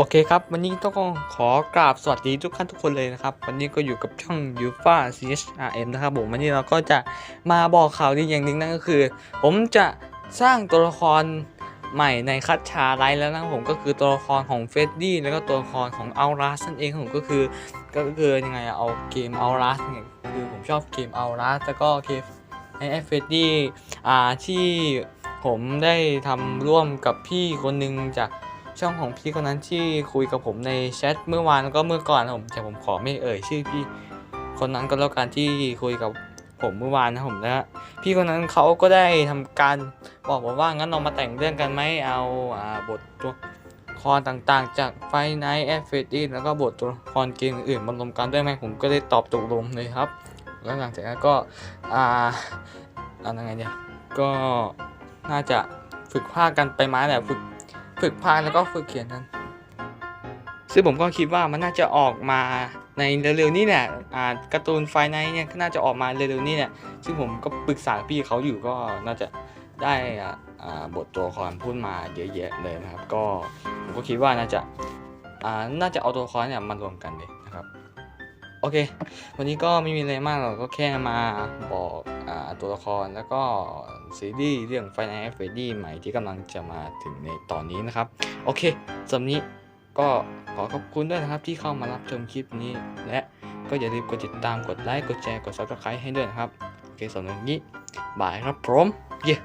โอเคครับ วันนี้ต้องขอกราบสวัสดีทุกท่านทุกคนเลยนะครับ วันนี้ก็อยู่กับช่อง u f a CHRM นะครับผมวันนี้เราก็จะมาบอกข่าวดีอย่างหนึ่งนั่นก็คือ ผมจะสร้างตัวละครใหม่ในคัตชาไลท์แล้วนะผมก็คือตัวละครของเฟดดี้แล้วก็ตัวละครของอัลรัสนั่นเองผมก็คือก็คือยังไงเอาเกมอัลรัสเนี่ยคือผมชอบเกมอัลรัสแล้วก็เกมไอเฟดดี้อ่าที่ผมได้ทำร่วมกับพี่คนหนึ่งจาก ช่องของพี่คนนั้นที่คุยกับผมในแชทเมื่อวานแล้วก็เมื่อก่อนนะผมแต่ผมขอไม่เอ่ยชื่อพี่คนนั้นก็แล้วกันที่คุยกับผมเมื่อวานนะผมนะฮะพี่คนนั้นเขาก็ได้ทำการบอกผมว่างั้นเรามาแต่งเรื่องกันไหมเอาอาบทตัวครต่างๆ จากไฟไนท์แอฟเฟดแล้วก็บทตัวละครเกมอื่นๆมารวมกันได้ไหมผมก็ได้ตอบตกลงเลยครับ แล้วหลังจากนั้นก็อ่าอะไรไงเนี่ยก็น่าจะฝึกภาคกันไปมาแหละฝึก ฝึกพายแล้วก็ฝึกเขียนนั้น ซึ่งผมก็คิดว่ามันน่าจะออกมาในเร็วๆนี้แหละอ่าการ์ตูนไฟไนท์เนี่ยก็น่าจะออกมาเร็วๆนี้แหละซึ่งผมก็ปรึกษาพี่เขาอยู่ก็น่าจะได้บทตัวละครพูดมาเยอะแยะเลยนะครับ ก็ผมก็คิดว่าน่าจะาน่าจะเอาตัวละครเนี่ยมารวมกันเลยนะครับ โอเค วันนี้ก็ไม่มีอะไรมากหรอกก็แค่มาบอก ตัวละครแล้วก็ซีรีส์เรื่อง Final f r e d d y ใหม่ที่กำลังจะมาถึงในตอนนี้นะครับ โอเคสำหรับนี้ก็ขอขอบคุณด้วยนะครับที่เข้ามารับชมคลิปนี้ และก็อย่าลืมกดติดตามกดไลค์กดแชร์กด subscribe ให้ด้วยนะครับ โอเคสำหรับนี้บายครับผมเย้